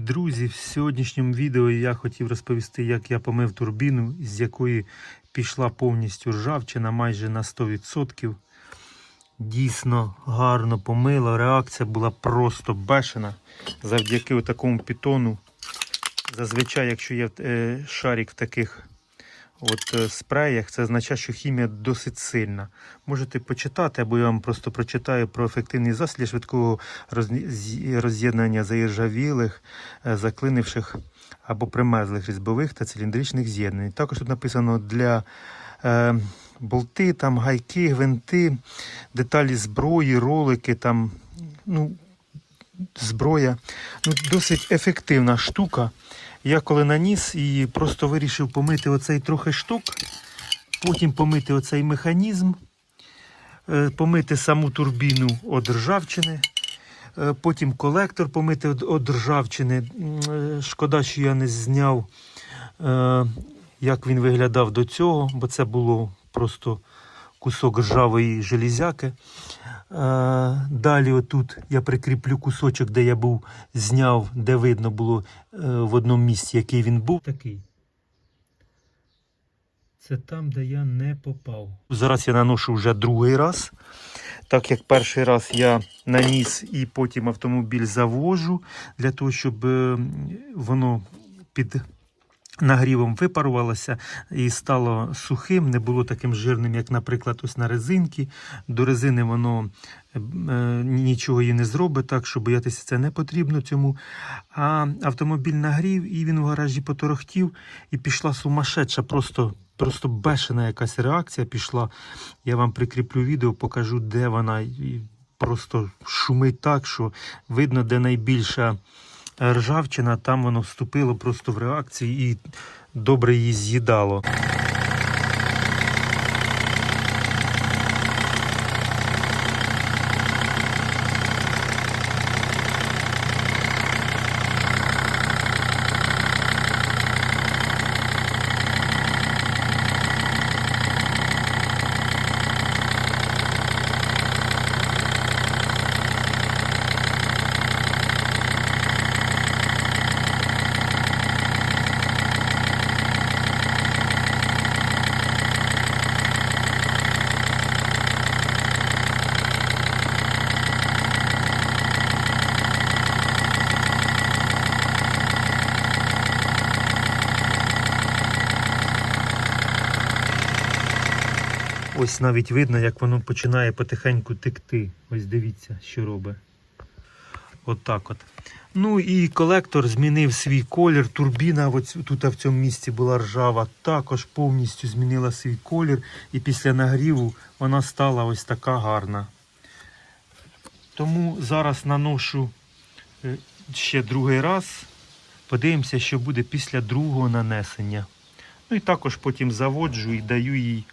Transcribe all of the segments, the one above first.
Друзі! В сьогоднішньому відео я хотів розповісти, як я помив турбіну, з якої пішла повністю ржавчина майже на 100%. Дійсно гарно помила. Реакція була просто бешена. Завдяки такому питону. Зазвичай, якщо є е, шарик в таких от, е, спреях, це означає, що хімія досить сильна. Можете почитати, або я вам просто прочитаю про ефективний засіб для швидкого роз'єднання заіржавілих, е, заклинивших або примерзлих різьбових та циліндричних з'єднань. Також тут написано для е, болти, там, гайки, гвинти, деталі зброї, ролики, там, ну, зброя. Ну, досить ефективна штука. Я коли наніс і просто вирішив помити оцей трохи штук, потім помити оцей механізм, е, помити саму турбіну від ржавчини, е, потім колектор помити від ржавчини. Е, Шкода, що я не зняв, як він виглядав до цього, бо це було просто кусок ржавої железяки. Далі отут я прикріплю кусочок, де я був зняв, де видно було е, в одному місці, який він був. Такий. Це там, де я не попав. Зараз я наношу вже другий раз. Так як перший раз я наніс і потім автомобіль завожу, для того, щоб е, воно під нагрівом випарувалося і стало сухим, не було таким жирним, як, наприклад, ось на резинці. До резини воно е, нічого їй не зробить, так що боятися це не потрібно цьому. А автомобіль нагрів, і він в гаражі поторохтів, і пішла сумасшедша, просто. Просто бешена якась реакція пішла. Я вам прикріплю відео, покажу, де вона. Просто шумить так, що видно, де найбільша ржавчина, там воно вступило просто в реакцію і добре її з'їдало. Ось навіть видно, як воно починає потихеньку текти. Ось дивіться, що робить. Отак от. Ну і колектор змінив свій колір. Турбіна тут в цьому місці була ржава, також повністю змінила свій колір. І після нагріву вона стала ось така гарна. Тому зараз наношу е, ще другий раз. Подивимося, що буде після другого нанесення. Ну і також потім заводжу і даю їй,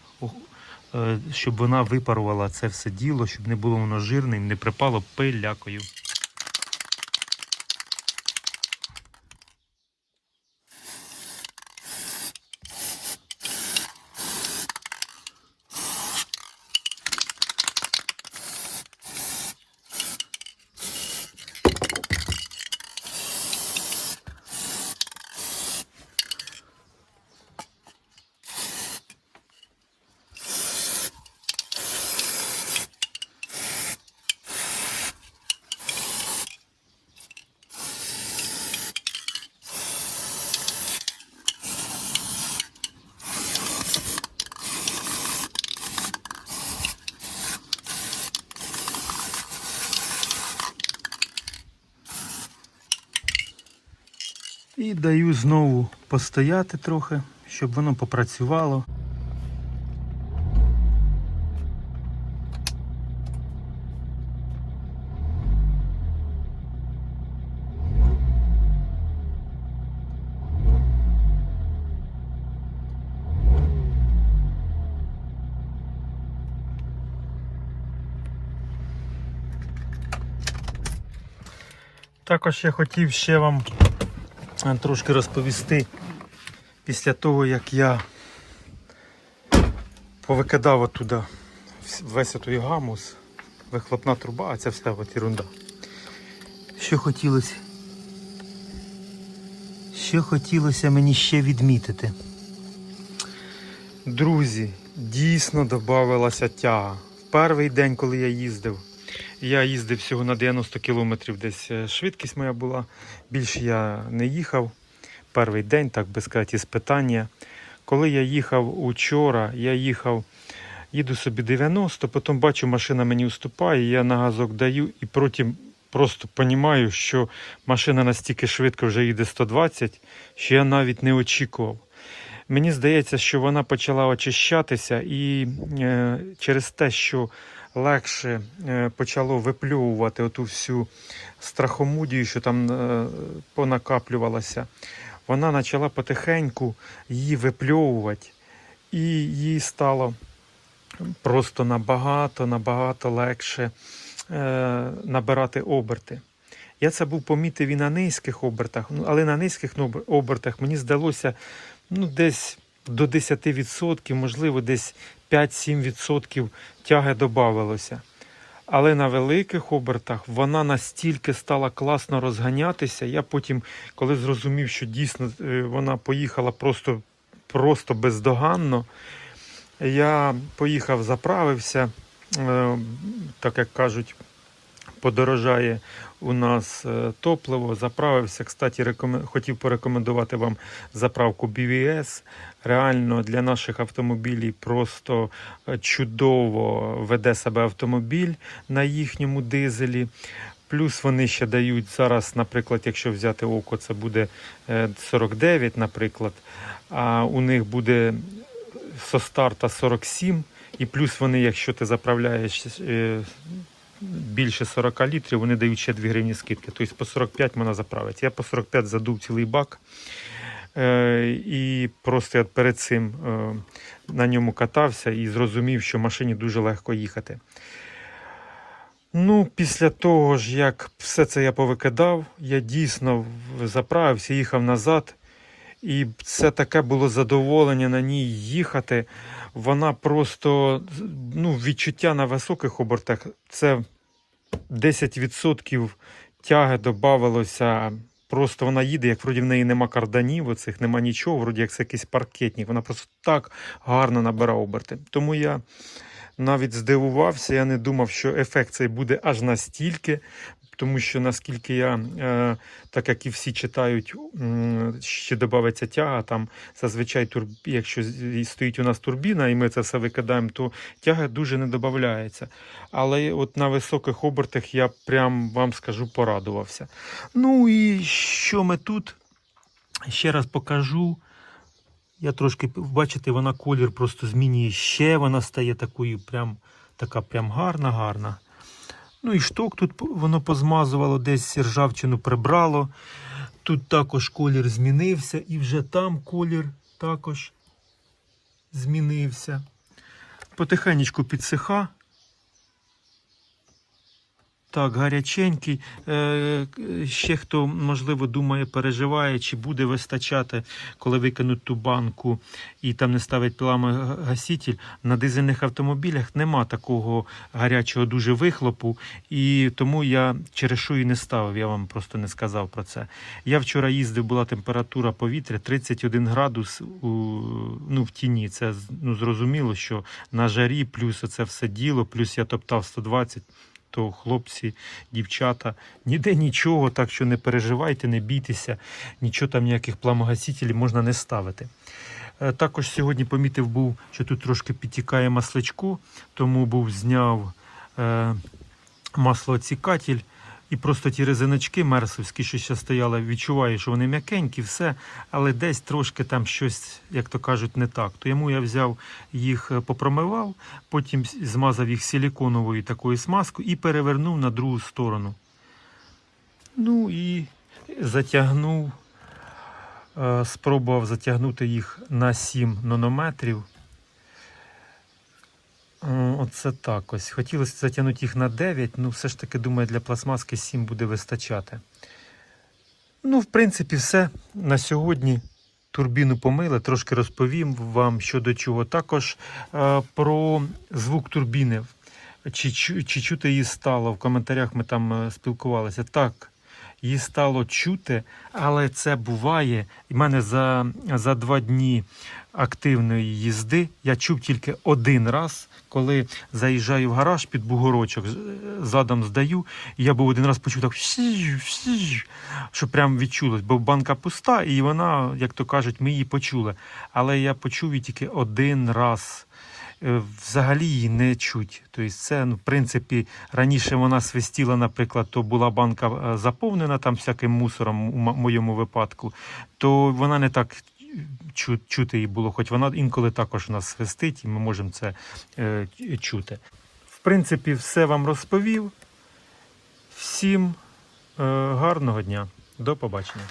щоб вона випарувала це все діло, щоб не було воно жирним, не припало пилякою. І даю знову постояти трохи, щоб воно попрацювало. Також я хотів ще вам трошки розповісти після того, як я повикидав оттуда весь той гамус, вихлопна труба, а це все от ерунда. Що хотілося що хотілося мені ще відмітити. Друзі, дійсно додавалася тяга. В перший день, коли я їздив, я їздив всього на 90 кілометрів, десь е, швидкість моя була. Більше я не їхав. Перший день, так би сказати, питання. Коли я їхав учора, я їхав, їду собі 90, потім бачу, машина мені уступає, я на газок даю і потім просто розумію, що машина настільки швидко вже їде 120, що я навіть не очікував. Мені здається, що вона почала очищатися, і е, через те, що легше е, почало випльовувати оту всю страхомудію, що там е, понакаплювалася, вона почала потихеньку її випльовувати, і їй стало просто набагато, набагато легше е, набирати оберти. Я це був помітив і на низьких обертах, ну, але на низьких обертах мені здалося ну, десь до 10%, можливо, десь 5-7% тяги додавалося. Але на великих обертах вона настільки стала класно розганятися. Я потім, коли зрозумів, що дійсно е, вона поїхала просто, просто бездоганно, я поїхав, заправився, е, так як кажуть, подорожає у нас е, топливо, заправився. Кстати, рекомен... хотів порекомендувати вам заправку BVS. Реально для наших автомобілів просто е, чудово веде себе автомобіль на їхньому дизелі. Плюс вони ще дають зараз, наприклад, якщо взяти око, це буде е, 49, наприклад, а у них буде со старта 47, і плюс вони, якщо ти заправляєш е, більше 40 літрів, вони дають ще 2 гривні скидки. Тобто по 45 можна заправити. Я по 45 задув цілий бак. Е, і просто я перед цим е, на ньому катався і зрозумів, що машині дуже легко їхати. Ну, після того ж, як все це я повикидав, я дійсно заправився, їхав назад. І це таке було задоволення на ній їхати. Вона просто ну, відчуття на високих обертах це 10% тяги додавалося. Просто вона їде, як вроді в неї нема карданів, оцих нема нічого, вроді як це якийсь паркетник. Вона просто так гарно набирає оберти. Тому я навіть здивувався, я не думав, що ефект цей буде аж настільки. Тому що наскільки я, е, так як і всі читають, ще додається тяга, там зазвичай, якщо стоїть у нас турбіна, і ми це все викидаємо, то тяга дуже не додається. Але от на високих обертах я прям вам скажу порадувався. Ну і що ми тут? Ще раз покажу. Я трошки, бачите, вона колір просто змінює ще, вона стає такою прям, така прям гарна, гарна. Ну і шток тут воно позмазувало, десь ржавчину прибрало. Тут також колір змінився, і вже там колір також змінився. Потихенечку підсиха. Так, гаряченький. Е, ще хто, можливо, думає, переживає, чи буде вистачати, коли викинуть ту банку і там не ставить пламогаситель. На дизельних автомобілях нема такого гарячого дуже вихлопу, і тому я через що і не ставив, я вам просто не сказав про це. Я вчора їздив, була температура повітря 31 градус у, ну, в тіні. Це ну, зрозуміло, що на жарі, плюс це все діло, плюс я топтав 120 то хлопці, дівчата, ніде нічого, так що не переживайте, не бійтеся, нічого там ніяких пламогасителів можна не ставити. Е, Також сьогодні помітив був, що тут трошки підтікає масличко, тому був зняв е, маслооцікатель. І просто ті резиночки мерсовські, що ще стояли, відчуваю, що вони м'якенькі, все, але десь трошки там щось, як то кажуть, не так. То йому я взяв їх, е, попромивав, потім змазав їх силіконовою такою смазкою і перевернув на другу сторону. Ну і затягнув, е, спробував затягнути їх на 7 нанометрів. Е, Оце так ось. Хотілося затягнути їх на 9, ну все ж таки, думаю, для пластмаски 7 буде вистачати. Ну, в принципі, все. На сьогодні турбіну помили, трошки розповім вам щодо чого. Також е, про звук турбіни. Чи, чи чути її стало? В коментарях ми там е, спілкувалися. Так, її стало чути, але це буває. І в мене за, за два дні активної їзди я чув тільки один раз, коли заїжджаю в гараж під бугорочок, задом здаю, і я був один раз почув так, що прям відчулось, бо банка пуста, і вона, як то кажуть, ми її почули. Але я почув її тільки один раз. Е, Взагалі її не чуть. Тобто це, ну, в принципі, раніше вона свистіла, наприклад, то була банка е, заповнена там всяким мусором у моєму випадку, то вона не так чути її було, хоч вона інколи також у нас свистить, і ми можемо це е, чути. В принципі, все вам розповів. Всім е, гарного дня. До побачення.